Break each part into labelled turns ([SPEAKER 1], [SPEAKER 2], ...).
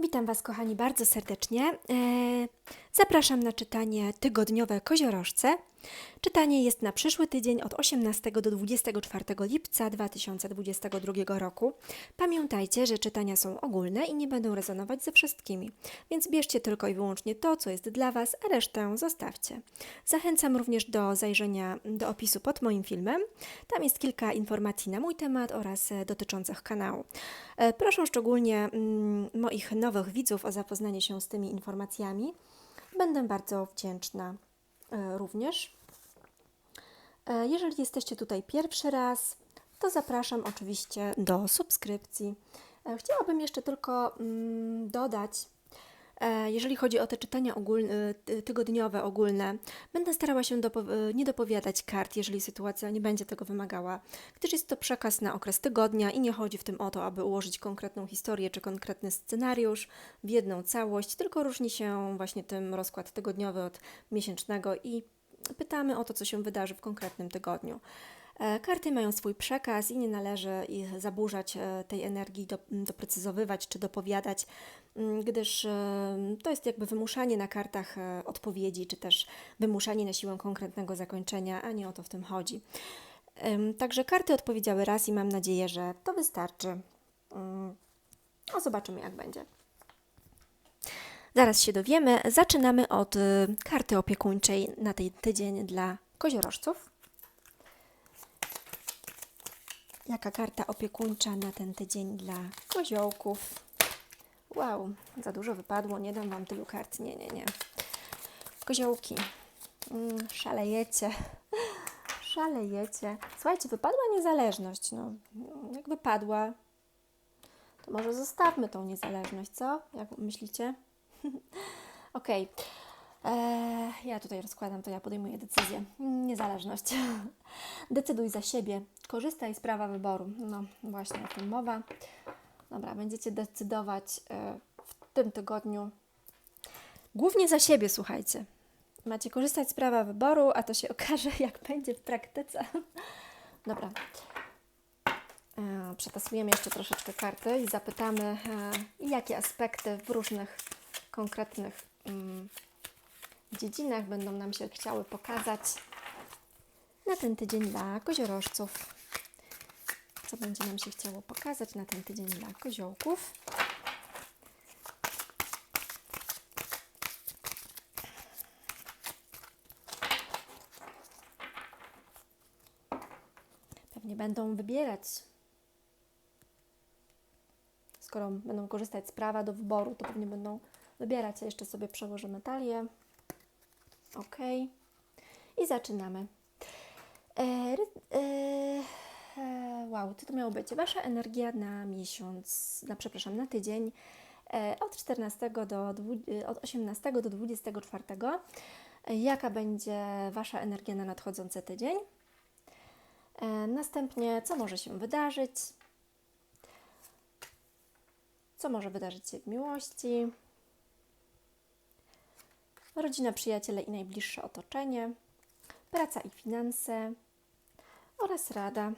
[SPEAKER 1] Witam Was, kochani, bardzo serdecznie. E, Zapraszam na czytanie tygodniowe Koziorożce. Czytanie jest na przyszły tydzień od 18 do 24 lipca 2022 roku. Pamiętajcie, że czytania są ogólne i nie będą rezonować ze wszystkimi, więc bierzcie tylko i wyłącznie to, co jest dla Was, a resztę zostawcie. Zachęcam również do zajrzenia do opisu pod moim filmem. Tam jest kilka informacji na mój temat oraz e, dotyczących kanału. E, Proszę szczególnie mm, moich nowych widzów o zapoznanie się z tymi informacjami. Będę bardzo wdzięczna również. E, Jeżeli jesteście tutaj pierwszy raz, to zapraszam oczywiście do subskrypcji. E, Chciałabym jeszcze tylko mm, dodać, e, jeżeli chodzi o te czytania ogólne, ty- tygodniowe, ogólne, będę starała się dopo- e, nie dopowiadać kart, jeżeli sytuacja nie będzie tego wymagała, gdyż jest to przekaz na okres tygodnia i nie chodzi w tym o to, aby ułożyć konkretną historię czy konkretny scenariusz w jedną całość, tylko różni się właśnie tym rozkład tygodniowy od miesięcznego i pytamy o to, co się wydarzy w konkretnym tygodniu. E, Karty mają swój przekaz i nie należy ich zaburzać e, tej energii, do, doprecyzowywać czy dopowiadać, gdyż e, to jest jakby wymuszanie na kartach odpowiedzi, czy też wymuszanie na siłę konkretnego zakończenia, a nie o to w tym chodzi. Także karty odpowiedziały raz i mam nadzieję, że to wystarczy. Mm, No, zobaczymy, jak będzie. Zaraz się dowiemy. Zaczynamy od y, karty opiekuńczej na ten tydzień dla koziorożców. Jaka karta opiekuńcza na ten tydzień dla koziołków? Wow, za dużo wypadło, nie dam Wam tylu kart. Nie, nie, nie. Koziołki, mm, szalejecie. Szalejecie. Słuchajcie, wypadła niezależność. No, jak wypadła, to może zostawmy tą niezależność, co? Jak myślicie? Okej. Eee, Ja tutaj rozkładam, to ja podejmuję decyzję. Niezależność. Decyduj za siebie. Korzystaj z prawa wyboru. No, właśnie o tym mowa. Dobra, będziecie decydować e, w tym tygodniu głównie za siebie, słuchajcie. Macie korzystać z prawa wyboru, a to się okaże, jak będzie w praktyce. Dobra. E, Przetasujemy jeszcze troszeczkę karty i zapytamy, e, jakie aspekty w różnych konkretnych mm, dziedzinach będą nam się chciały pokazać na ten tydzień dla koziorożców. Co będzie nam się chciało pokazać na ten tydzień dla koziołków? Pewnie będą wybierać skoro będą korzystać z prawa do wyboru, to pewnie będą wybierać. Ja jeszcze sobie przełożymy talię. Ok. I zaczynamy. E, e, e, wow, co to miało być? Wasza energia na miesiąc, na, przepraszam, na tydzień e, od 14 do, e, od 18 do 24. E, Jaka będzie Wasza energia na nadchodzący tydzień? Następnie, co może się wydarzyć? co może wydarzyć się w miłości, rodzina, przyjaciele i najbliższe otoczenie, praca i finanse oraz rada.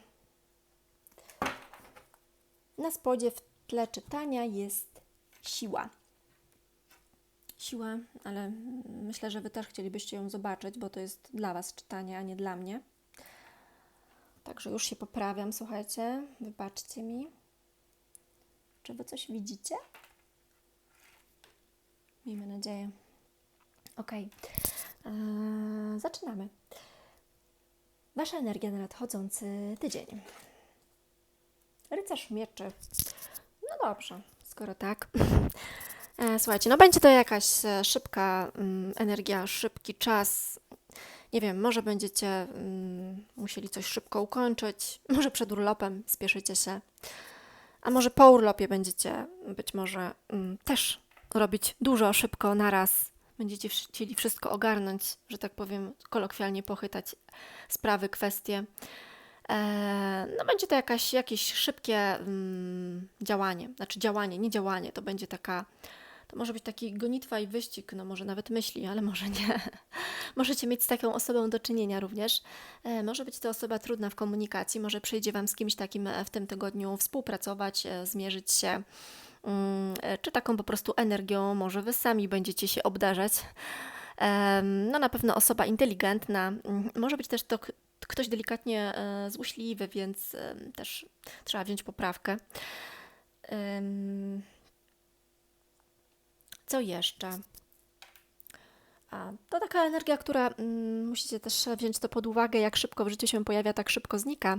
[SPEAKER 1] Na spodzie w tle czytania jest siła. Siła, ale myślę, że Wy też chcielibyście ją zobaczyć, bo to jest dla Was czytanie, a nie dla mnie. Także już się poprawiam, słuchajcie, wybaczcie mi. Czy Wy coś widzicie? Miejmy nadzieję. Ok. Eee, zaczynamy. Wasza energia na nadchodzący tydzień. Rycerz mieczy. No dobrze, skoro tak. E, słuchajcie, no będzie to jakaś e, szybka mm, energia, szybki czas. Nie wiem, może będziecie mm, musieli coś szybko ukończyć, może przed urlopem spieszycie się. A może po urlopie będziecie być może mm, też robić dużo, szybko, naraz. Będziecie chcieli wszystko ogarnąć, że tak powiem, kolokwialnie pochytać sprawy, kwestie. E, no będzie to jakaś, jakieś szybkie mm, działanie. Znaczy działanie, nie działanie. To będzie taka, to może być taki gonitwa i wyścig, no może nawet myśli, ale może nie. Możecie mieć z taką osobą do czynienia również. E, Może być to osoba trudna w komunikacji, może przyjdzie Wam z kimś takim e, w tym tygodniu współpracować, zmierzyć się czy taką po prostu energią, może wy sami będziecie się obdarzać. No na pewno osoba inteligentna, mm, może być też to ktoś delikatnie e, złośliwy, więc też trzeba wziąć poprawkę. Co jeszcze? A, to taka energia, która mm, musicie też wziąć to pod uwagę, jak szybko w życiu się pojawia, tak szybko znika.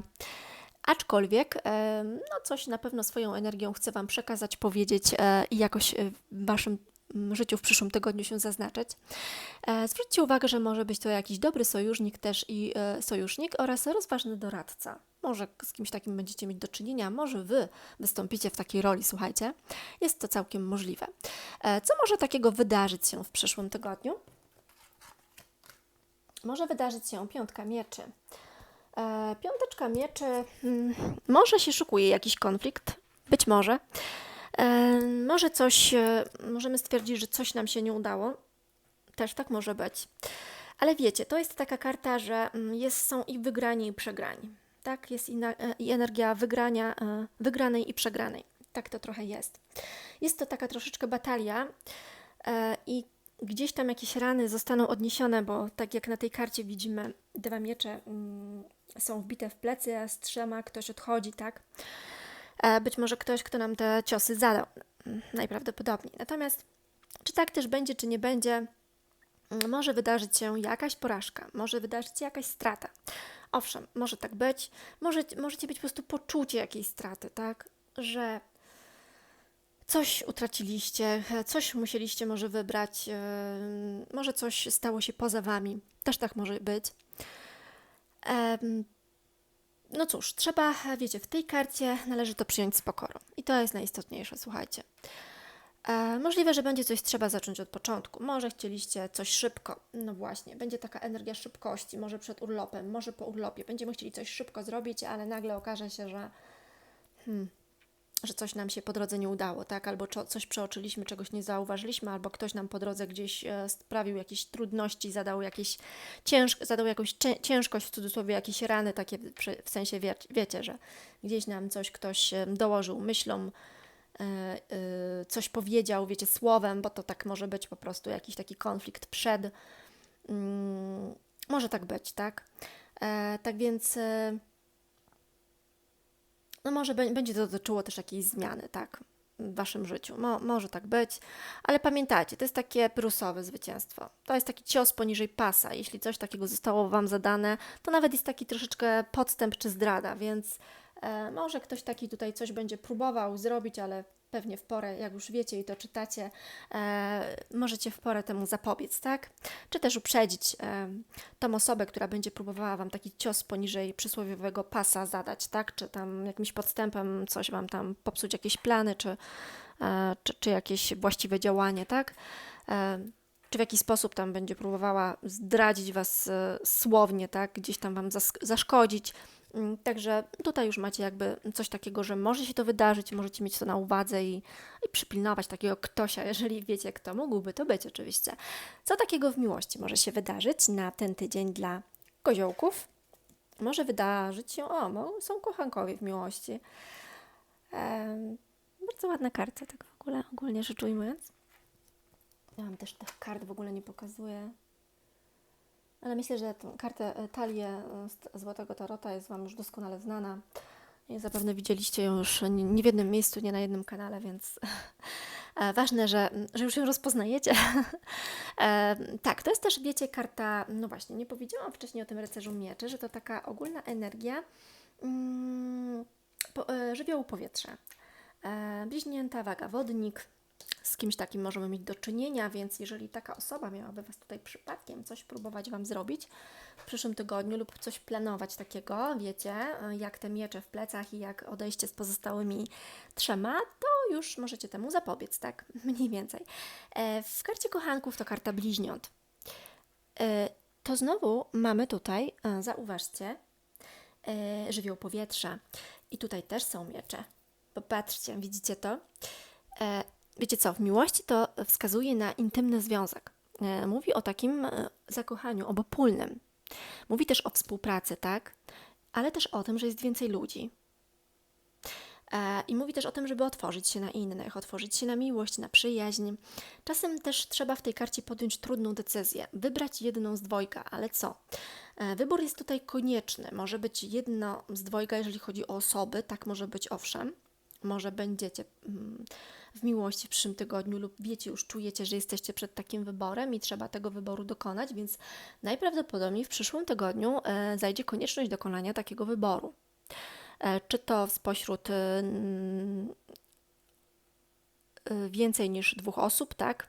[SPEAKER 1] Aczkolwiek, no coś na pewno swoją energią chcę Wam przekazać, powiedzieć e, i jakoś e, w Waszym życiu w przyszłym tygodniu się zaznaczyć. E, Zwróćcie uwagę, że może być to jakiś dobry sojusznik też i sojusznik oraz rozważny doradca. Może z kimś takim będziecie mieć do czynienia, może Wy wystąpicie w takiej roli, słuchajcie. Jest to całkiem możliwe. Co może takiego wydarzyć się w przyszłym tygodniu? Może wydarzyć się piątka mieczy. E, Piąteczka mieczy, mm, może się szukuje jakiś konflikt, być może. E, Może coś, e, możemy stwierdzić, że coś nam się nie udało. Też tak może być. Ale wiecie, to jest taka karta, że mm, jest, są i wygrani, i przegrani. Tak, jest i, na, i energia wygrania, wygranej i przegranej. Tak to trochę jest. Jest to taka troszeczkę batalia i gdzieś tam jakieś rany zostaną odniesione, bo tak jak na tej karcie widzimy, dwa miecze mm, są wbite w plecy, a z trzema ktoś odchodzi, tak? E, Być może ktoś, kto nam te ciosy zadał, mm, najprawdopodobniej. Natomiast czy tak też będzie, czy nie będzie, mm, może wydarzyć się jakaś porażka, może wydarzyć się jakaś strata. Owszem, może tak być, może, możecie być po prostu poczucie jakiejś straty, tak? Że coś utraciliście, coś musieliście może wybrać, yy, może coś stało się poza wami. Też tak może być. No cóż, trzeba, wiecie, w tej karcie należy to przyjąć z pokorą. I to jest najistotniejsze, słuchajcie. E, możliwe, że będzie coś trzeba zacząć od początku. Może chcieliście coś szybko. No właśnie, będzie taka energia szybkości, może przed urlopem, może po urlopie. Będziemy chcieli coś szybko zrobić, ale nagle okaże się, że hmm, że coś nam się po drodze nie udało, tak? Albo coś przeoczyliśmy, czegoś nie zauważyliśmy, albo ktoś nam po drodze gdzieś e, sprawił jakieś trudności, zadał, jakieś cięż- zadał jakąś cię- ciężkość, w cudzysłowie jakieś rany, takie w, sensie wie- wiecie, że gdzieś nam coś ktoś e, dołożył myślą, e, coś powiedział, wiecie, słowem, bo to tak może być po prostu jakiś taki konflikt przed. Mm, może tak być, tak? Tak więc. No może bę- będzie to dotyczyło też jakiejś zmiany, tak, w waszym życiu. Mo, może tak być, ale pamiętajcie, to jest takie prusowe zwycięstwo. To jest taki cios poniżej pasa. Jeśli coś takiego zostało wam zadane, to nawet jest taki troszeczkę podstęp czy zdrada, więc e, może ktoś taki tutaj coś będzie próbował zrobić, ale pewnie w porę, jak już wiecie i to czytacie, e, możecie w porę temu zapobiec, tak? Czy też uprzedzić e, tą osobę, która będzie próbowała Wam taki cios poniżej przysłowiowego pasa zadać, tak? Czy tam jakimś podstępem coś Wam tam popsuć, jakieś plany, czy, e, czy, czy jakieś właściwe działanie, tak? E, czy w jakiś sposób tam będzie próbowała zdradzić Was e, słownie, tak? Gdzieś tam Wam zaszkodzić. Mm, Także tutaj już macie jakby coś takiego, że może się to wydarzyć, możecie mieć to na uwadze i, i przypilnować takiego ktośa, jeżeli wiecie, kto mógłby to być oczywiście. Co takiego w miłości może się wydarzyć na ten tydzień dla koziołków? Może wydarzyć się, o, są kochankowie w miłości. Em, bardzo ładna karta, tak w ogóle, ogólnie rzecz ujmując. Ja mam też tych kart w ogóle nie pokazuję. Ale myślę, że tę kartę e, talię e, z Złotego Tarota jest Wam już doskonale znana. I zapewne widzieliście ją już nie w jednym miejscu, nie na jednym kanale, więc e, ważne, że, że już ją rozpoznajecie. Tak, to jest też, wiecie, karta, no właśnie, nie powiedziałam wcześniej o tym rycerzu mieczy, że to taka ogólna energia mm, po, żywiołu powietrza. Bliźnięta waga, wodnik, z kimś takim możemy mieć do czynienia, więc jeżeli taka osoba miałaby Was tutaj przypadkiem coś próbować Wam zrobić w przyszłym tygodniu lub coś planować takiego, wiecie, jak te miecze w plecach i jak odejście z pozostałymi trzema, to już możecie temu zapobiec, tak? Mniej więcej. E, W karcie kochanków to karta bliźniąt. E, To znowu mamy tutaj, e, zauważcie, żywioł powietrza. I tutaj też są miecze. Popatrzcie, widzicie to? Wiecie co, w miłości to wskazuje na intymny związek. E, Mówi o takim e, zakochaniu obopólnym. Mówi też o współpracy, tak? Ale też o tym, że jest więcej ludzi. E, I mówi też o tym, żeby otworzyć się na innych, otworzyć się na miłość, na przyjaźń. Czasem też trzeba w tej karcie podjąć trudną decyzję, wybrać jedną z dwojga, ale co? Wybór jest tutaj konieczny. Może być jedno z dwojga, jeżeli chodzi o osoby, tak może być owszem. Może będziecie mm, w miłości w przyszłym tygodniu lub wiecie, już czujecie, że jesteście przed takim wyborem i trzeba tego wyboru dokonać, więc najprawdopodobniej w przyszłym tygodniu e, zajdzie konieczność dokonania takiego wyboru. E, Czy to spośród y, y, więcej niż dwóch osób, tak?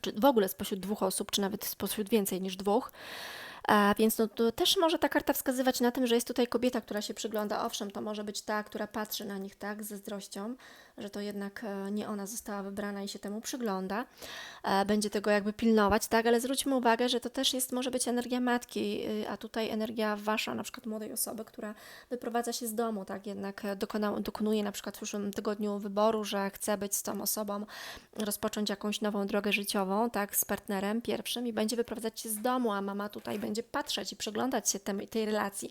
[SPEAKER 1] Czy w ogóle spośród dwóch osób, czy nawet spośród więcej niż dwóch. A więc no, to też może ta karta wskazywać na tym, że jest tutaj kobieta, która się przygląda. Owszem, to może być ta, która patrzy na nich tak z zazdrością, że to jednak e, nie ona została wybrana i się temu przygląda. E, Będzie tego jakby pilnować, tak, ale zwróćmy uwagę, że to też jest, może być energia matki, y, a tutaj energia wasza, na przykład młodej osoby, która wyprowadza się z domu, tak, jednak e, dokona, dokonuje na przykład w przyszłym tygodniu wyboru, że chce być z tą osobą, rozpocząć jakąś nową drogę życiową, tak, z partnerem pierwszym i będzie wyprowadzać się z domu, a mama tutaj będzie patrzeć i przyglądać się tem, tej relacji.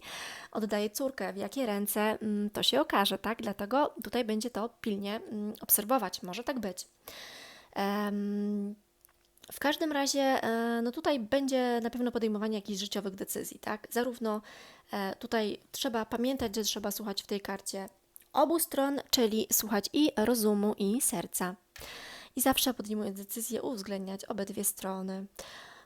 [SPEAKER 1] Oddaje córkę, w jakie ręce mm, to się okaże, tak, dlatego tutaj będzie to pilnie mm, obserwować, może tak być. W każdym razie, e, no tutaj będzie na pewno podejmowanie jakichś życiowych decyzji, tak? Zarówno e, tutaj trzeba pamiętać, że trzeba słuchać w tej karcie obu stron, czyli słuchać i rozumu, i serca. I zawsze podejmując decyzję uwzględniać obydwie strony,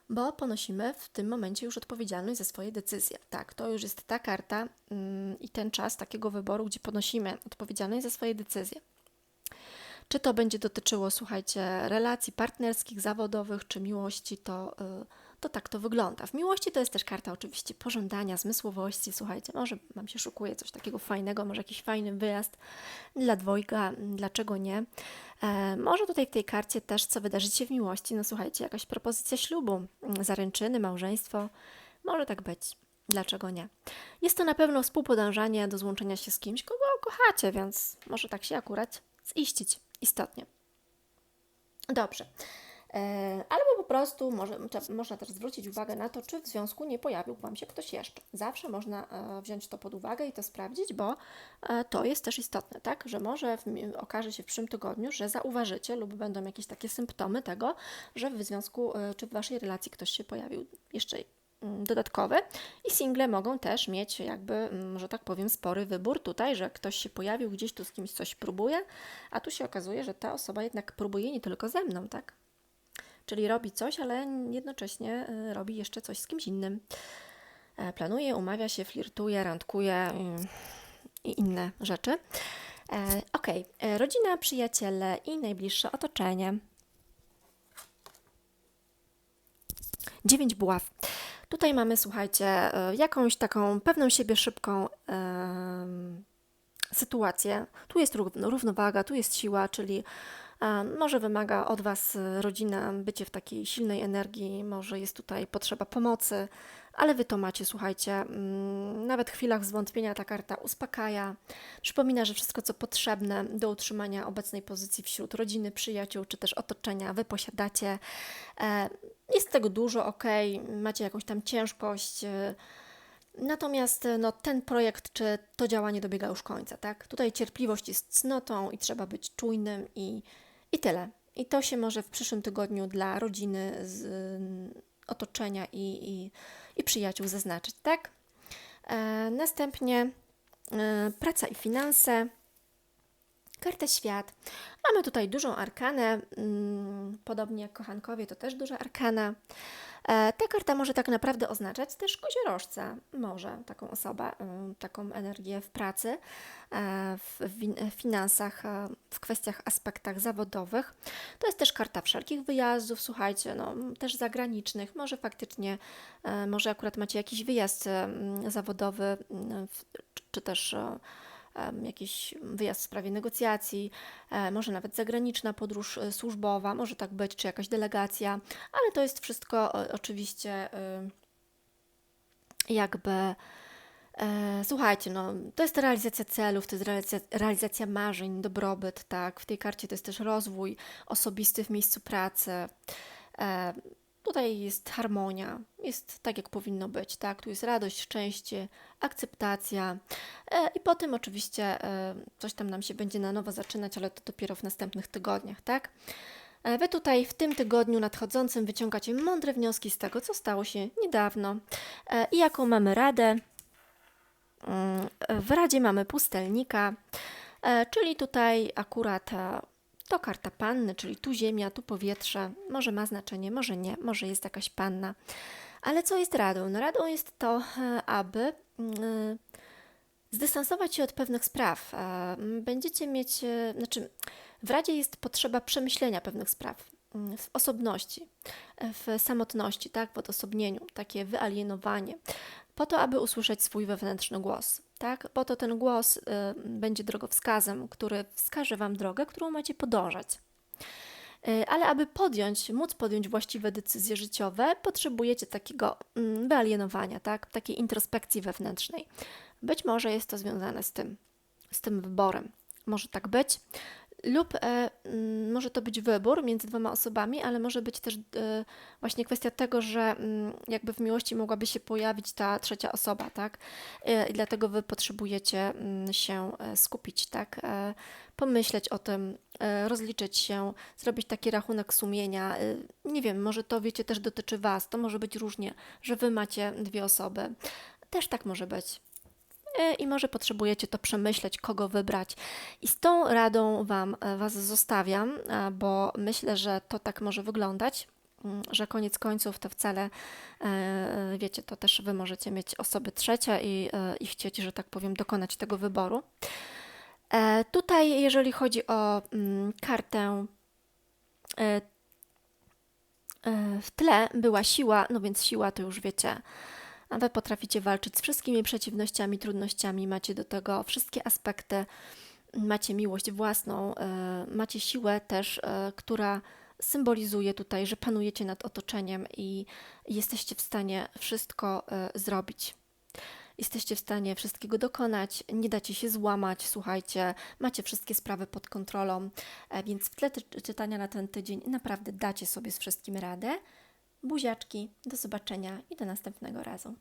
[SPEAKER 1] bo ponosimy w tym momencie już odpowiedzialność za swoje decyzje. Tak, to już jest ta karta mm, i ten czas takiego wyboru, gdzie ponosimy odpowiedzialność za swoje decyzje. Czy to będzie dotyczyło, słuchajcie, relacji partnerskich, zawodowych, czy miłości, to, y, to tak to wygląda. W miłości to jest też karta oczywiście pożądania, zmysłowości. Słuchajcie, może Wam się szukuje coś takiego fajnego, może jakiś fajny wyjazd dla dwojga, m, dlaczego nie? E, może tutaj w tej karcie też, co wydarzyć się w miłości, no słuchajcie, jakaś propozycja ślubu, m, zaręczyny, małżeństwo, może tak być. Dlaczego nie? Jest to na pewno współpodążanie do złączenia się z kimś, kogo kochacie, więc może tak się akurat ziścić istotnie. Dobrze. E, Albo prostu może, można też zwrócić uwagę na to, czy w związku nie pojawił Wam się ktoś jeszcze. Zawsze można e, wziąć to pod uwagę i to sprawdzić, bo e, to jest też istotne, tak? Że może w, okaże się w przyszłym tygodniu, że zauważycie lub będą jakieś takie symptomy tego, że w związku e, czy w Waszej relacji ktoś się pojawił jeszcze mm, dodatkowy i single mogą też mieć jakby, mm, że tak powiem, spory wybór tutaj, że ktoś się pojawił gdzieś tu z kimś coś próbuje, a tu się okazuje, że ta osoba jednak próbuje nie tylko ze mną, tak? Czyli robi coś, ale jednocześnie y, robi jeszcze coś z kimś innym. E, Planuje, umawia się, flirtuje, randkuje y, i inne rzeczy. E, Ok, rodzina, przyjaciele i najbliższe otoczenie. Dziewięć buław. Tutaj mamy, słuchajcie, jakąś taką pewną siebie szybką sytuację. Tu jest rów- równowaga, tu jest siła, czyli e, może wymaga od Was e, rodzina bycie w takiej silnej energii, może jest tutaj potrzeba pomocy, ale Wy to macie, słuchajcie. mm, Nawet w chwilach zwątpienia ta karta uspokaja, przypomina, że wszystko, co potrzebne do utrzymania obecnej pozycji wśród rodziny, przyjaciół czy też otoczenia, Wy posiadacie. E, Jest tego dużo, ok, macie jakąś tam ciężkość. e, Natomiast e, no, ten projekt czy to działanie dobiega już końca, tak? Tutaj cierpliwość jest cnotą i trzeba być czujnym i, i tyle. I to się może w przyszłym tygodniu dla rodziny, z, mm, otoczenia i, i, i przyjaciół zaznaczyć, tak? E, następnie e, praca i finanse. Kartę świat. Mamy tutaj dużą arkanę, mm, podobnie jak kochankowie, to też duża arkana. E, Ta karta może tak naprawdę oznaczać też koziorożca, może taką osobę, y, taką energię w pracy, e, w finansach, e, w kwestiach, aspektach zawodowych. To jest też karta wszelkich wyjazdów, słuchajcie, no, też zagranicznych. Może faktycznie, może akurat macie jakiś wyjazd zawodowy, czy- też jakiś wyjazd w sprawie negocjacji, e, może nawet zagraniczna podróż e, służbowa, może tak być, czy jakaś delegacja, ale to jest wszystko oczywiście y, jakby. E, słuchajcie, no, to jest realizacja celów, to jest realizacja, realizacja marzeń, dobrobyt, tak. W tej karcie to jest też rozwój osobisty w miejscu pracy. Tutaj jest harmonia, jest tak, jak powinno być, tak? Tu jest radość, szczęście, akceptacja e, i potem oczywiście e, coś tam nam się będzie na nowo zaczynać, ale to dopiero w następnych tygodniach, tak? E, Wy tutaj w tym tygodniu nadchodzącym wyciągacie mądre wnioski z tego, co stało się niedawno i jaką mamy radę. Mm, W Radzie mamy pustelnika, czyli tutaj akurat to karta panny, czyli tu ziemia, tu powietrze. Może ma znaczenie, może nie, może jest jakaś panna. Ale co jest radą? No radą jest to, e, aby mm, zdystansować się od pewnych spraw. E, Będziecie mieć, e, znaczy w Radzie jest potrzeba przemyślenia pewnych spraw mm, w osobności, e, w samotności, tak, w odosobnieniu, takie wyalienowanie, po to, aby usłyszeć swój wewnętrzny głos, tak, po to ten głos y, będzie drogowskazem, który wskaże Wam drogę, którą macie podążać. Y, Ale aby podjąć, móc podjąć właściwe decyzje życiowe, potrzebujecie takiego mm, wyalienowania, tak? takiej introspekcji wewnętrznej. Być może jest to związane z tym, z tym wyborem. Może tak być. Lub e, mm, może to być wybór między dwoma osobami, ale może być też e, właśnie kwestia tego, że mm, jakby w miłości mogłaby się pojawić ta trzecia osoba, tak? E, I dlatego wy potrzebujecie mm, się e, skupić, tak? E, pomyśleć o tym, e, rozliczyć się, zrobić taki rachunek sumienia. Nie wiem, może to wiecie też dotyczy was, to może być różnie, że wy macie dwie osoby. Też tak może być. E, I może potrzebujecie to przemyśleć, kogo wybrać. I z tą radą wam, e, Was zostawiam, e, bo myślę, że to tak może wyglądać, mm, że koniec końców to wcale, wiecie, to też Wy możecie mieć osoby trzecie i, i chcieć, że tak powiem, dokonać tego wyboru. Tutaj, jeżeli chodzi o mm, kartę w tle była siła, no więc siła to już wiecie, a wy potraficie walczyć z wszystkimi przeciwnościami, trudnościami, macie do tego wszystkie aspekty, macie miłość własną, e, macie siłę też, e, która symbolizuje tutaj, że panujecie nad otoczeniem i jesteście w stanie wszystko e, zrobić. Jesteście w stanie wszystkiego dokonać, nie dacie się złamać, słuchajcie, macie wszystkie sprawy pod kontrolą, więc w tle czytania na ten tydzień naprawdę dacie sobie z wszystkim radę. Buziaczki, do zobaczenia i do następnego razu.